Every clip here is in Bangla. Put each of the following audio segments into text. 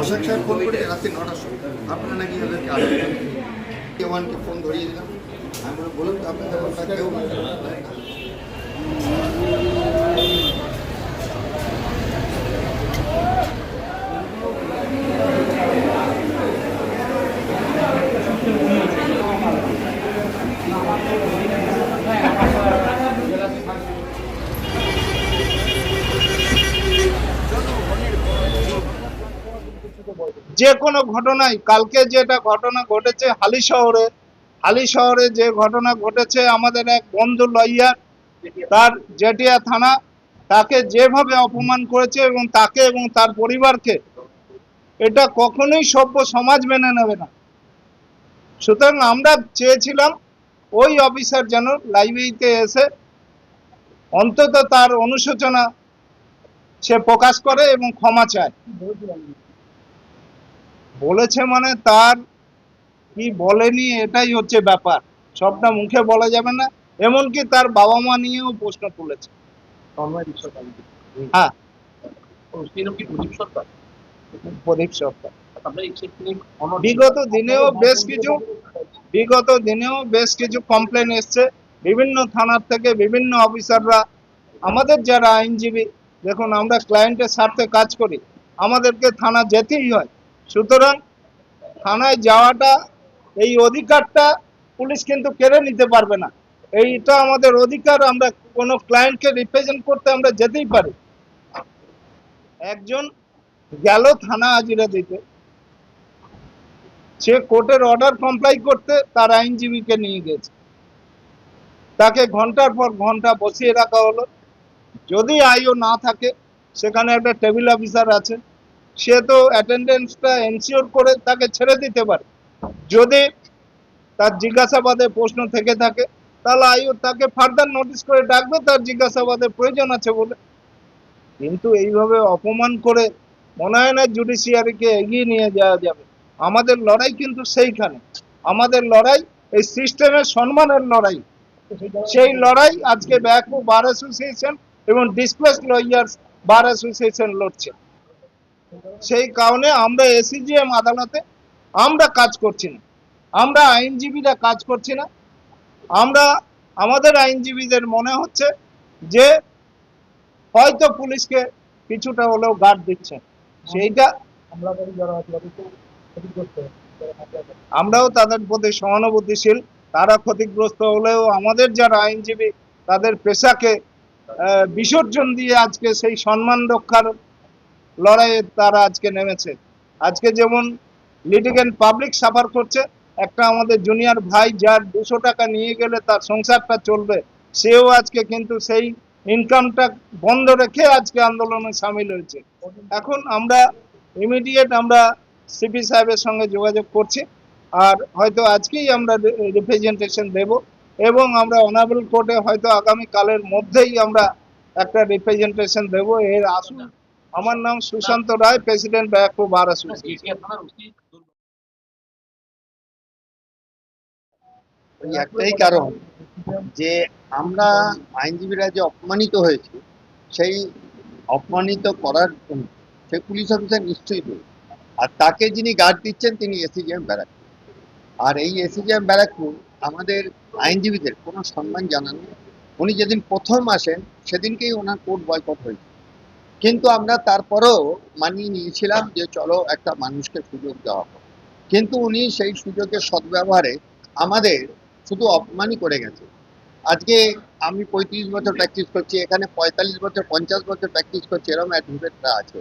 অশোক সাহেব ফোন করে রাত্রি নটার সময়। আপনারা নাকি ওদেরকে আসবেন ওয়ানকে ফোন ধরিয়ে দিলাম। আমি বলুন তো আপনাদের কেউ যে কোনো ঘটনায় কালকে যেটা ঘটনা ঘটেছে হালি শহরে হালি শহরে যে ঘটনা ঘটেছে আমাদের এক বন্ধু লয়ার, তার জেটিয়া থানা, তাকে যেভাবে অপমান করেছে এবং তাকে এবং তার পরিবারকে, এটা কখনোই সভ্য সমাজ মেনে নেবে না। সুতরাং আমরা চেয়েছিলাম ওই অফিসার যেন লাইব্রেরিতে এসে অন্তত তার অনুশোচনা সে প্রকাশ করে এবং ক্ষমা চায়। বলেছে মানে তার কি বলেনি এটাই হচ্ছে ব্যাপার। সবটা মুখে বলা যাবে না এমনকি তার বাবা মা নিয়েও প্রশ্ন তুলেছে। হ্যাঁ। প্রদীপ সরকার? বিগত দিনেও বেশ কিছু বিগত দিনেও বেশ কিছু কমপ্লেন এসছে। বিভিন্ন থানার থেকে বিভিন্ন অফিসাররা আমাদের যারা আইনজীবী দেখুন আমরা ক্লায়েন্টের স্বার্থে কাজ করি আমাদেরকে থানা যেতেই হয়। সুতরাং থানায় যাওয়াটা, এই অধিকারটা পুলিশ কিন্তু কেড়ে নিতে পারবে না। এইটা আমাদের অধিকার, আমরা কোনো ক্লায়েন্টকে রিপ্রেজেন্ট করতে আমরা যেতেই পারি। একজন গেল থানা হাজিরা দিতে। সে কোর্টের অর্ডার কমপ্লাই করতে তার আইনজীবীকে নিয়ে গেছে। তাকে ঘণ্টার পর ঘণ্টা বসিয়ে রাখা হলো। যদি আইও না থাকে, সেখানে একটা টেবিল অফিসার আছে। সে তো অ্যাটেন্ডেন্সটা এনশিওর করে তাকে ছেড়ে দিতে পারে। যদি তার জিজ্ঞাসাবাদে প্রশ্ন থেকে থাকে, তাহলে আইও তাকে ফার্দার নোটিশ করে ডাকবে, তার জিজ্ঞাসাবাদের প্রয়োজন আছে বলে। কিন্তু এইভাবে অপমান করে মনে হয় না জুডিশিয়ারিকে এগিয়ে নিয়ে যাওয়া যাবে। আমাদের লড়াই কিন্তু সেইখানে। আমাদের লড়াই, এই সিস্টেমের সম্মানের লড়াই। সেই লড়াই আজকে ব্যাকু বার অ্যাসোসিয়েশন এবং ডিসপ্লেস লয়ার্স বার অ্যাসোসিয়েশন লড়ছে। সেই কারণে আমরা এসিজিএম আদালতে আমরা কাজ করছি না। আমরা আইনজীবীরা কাজ করছি না। আমরা আমাদের আইনজীবীদের মনে হচ্ছে যে হয়তো পুলিশকে কিছুটা হলেও গার্ড দিচ্ছে। সেইটা আমরাও তাদের প্রতি সহানুভূতিশীল। তারা ক্ষতিগ্রস্ত হলেও আমাদের যারা আইনজীবী তাদের পেশাকে বিসর্জন দিয়ে আজকে সেই সম্মান রক্ষার লড়াইয়ে তারা আজকে নেমেছে। আজকে যেমন লিটিগেন্ট পাবলিক সাফার করছে, একটা আমাদের জুনিয়র ভাই যার দুশো টাকা নিয়ে গেলে তার সংসারটা চলবে, সেও আজকে কিন্তু সেই ইনকামটা বন্ধ রেখে আজকে আন্দোলনে সামিল হয়েছে। এখন আমরা ইমিডিয়েট আমরা সিপি সাহেবের সঙ্গে যোগাযোগ করছি, আর হয়তো আজকেই আমরা রিপ্রেজেন্টেশন দেব এবং আমরা অনারেবল কোর্টে হয়তো আগামী কালের মধ্যেই আমরা একটা রিপ্রেজেন্টেশন দেব। এর আসুন আমার নাম সুশান্ত রায় প্রেসিডেন্ট ব্যাকু বার অ্যাসোসিয়েশন একটাই কারণ যে আমরা আইনজীবীরা যে অপমানিত হয়েছি সেই অপমানিত করার জন্য সেই পুলিশ অফিসার নিশ্চয়ই দেবে আর তাকে যিনি গার্ড দিচ্ছেন তিনি এসিজিএম ব্যারাকপুর আর এই এসিজিএম ব্যারাকপুর আমাদের আইনজীবীদের কোনো সম্মান জানান। উনি যেদিন প্রথম আসেন সেদিনকেই ওনার কোর্ট বয়কট হয়েছে। কিন্তু আমরা তারপরেও মানিয়ে নিয়েছিলাম যে চলো একটা মানুষকে সুযোগ দেওয়া হোক। কিন্তু উনি সেই সুযোগের সদ্ব্যবহারে আমাদের শুধু অপমানই করে গেছে। আজকে আমি পঁয়ত্রিশ বছর প্র্যাকটিস করছি, এখানে পঁয়তাল্লিশ বছর, পঞ্চাশ বছর প্র্যাকটিস করছি, এরকম অ্যাডভোকেটরা আছে।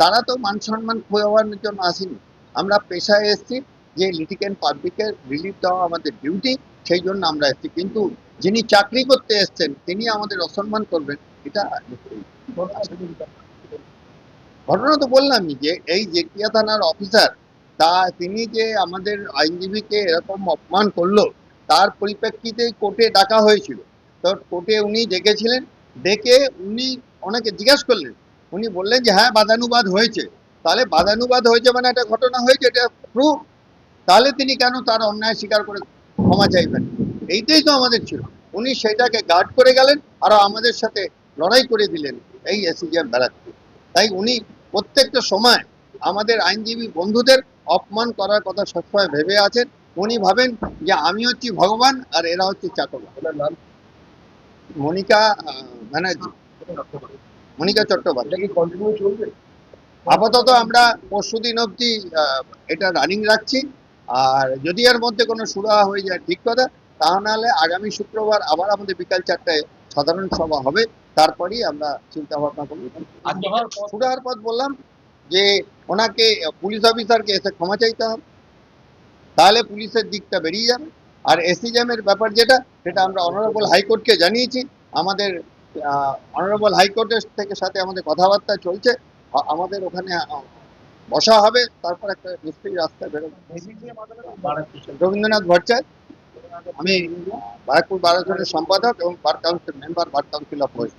তারা তো মান সম্মান খোয়ানোর জন্য আসেনি। আমরা পেশায় এসেছি যে লিটিকেন্ট পাবলিকের রিলিফ দেওয়া আমাদের ডিউটি সেই জন্য আমরা এসেছি। কিন্তু যিনি চাকরি করতে এসছেন, তিনি আমাদের অসম্মান করবেন। এটা ঘটনা তো বললামই যে এই জেটিয়া থানার অফিসার তা তিনি যে আমাদের আইনজীবীকে এরকম অপমান করল, তার পরিপ্রেক্ষিতে কোর্টে ডাকা হয়েছিল। তো কোর্টে উনি ডেকেছিলেন, ডেকে উনি অনেকে জিজ্ঞেস করলেন, উনি বললেন যে হ্যাঁ বাদানুবাদ হয়েছে। তাহলে বাদানুবাদ হয়েছে মানে একটা ঘটনা হয়েছে, এটা প্রুফ তাহলে তিনি কেন তার অন্যায় স্বীকার করে ক্ষমা চাইবেন? এইটাই তো আমাদের ছিল। উনি সেটাকে গার্ড করে গেলেন, আর আমাদের সাথে লড়াই করে দিলেন এই এসিজিএম ব্যারাকপুর। তাই উনি প্রত্যেকটা সময় আমাদের আইনজীবী বন্ধুদের অপমান করার কথা সবসময় ভেবে আছেন। উনি ভাবেন যে আমি হচ্ছি ভগবান আর এরা হচ্ছে চাকর মনিকা ব্যানার্জি মনিকা চট্টোপাধ্যায়। কি কন্টিনিউ চলবে? আপাতত আমরা পরশু দিন অবধি এটা রানিং রাখছি। আর যদি এর মধ্যে কোনো সুরাহা হয়ে যায় ঠিক কথা তা নাহলে আগামী শুক্রবার আবার আমাদের বিকাল চারটায় সাধারণ সভা হবে। তারপরেই আমরা চিন্তা ভাবনা করব সুরাহার পথ বললাম যে ওনাকে পুলিশ অফিসারকে এসে ক্ষমা চাইতে হবে। তাহলে পুলিশের দিকটা বেরিয়ে যাবে। আর এসিজামের ব্যাপার যেটা সেটা আমরা অনারেবল হাইকোর্টকে জানিয়েছি। আমাদের অনারেবল হাইকোর্টের থেকে সাথে আমাদের কথাবার্তা চলছে। আমাদের ওখানে বসা হবে। তারপর একটা নিশ্চয়ই রাস্তায় বেরোবে। রবীন্দ্রনাথ ভট্টাচার্য। আমি বারাকপুর বার সম্পাদক এবং bar council member bar council of west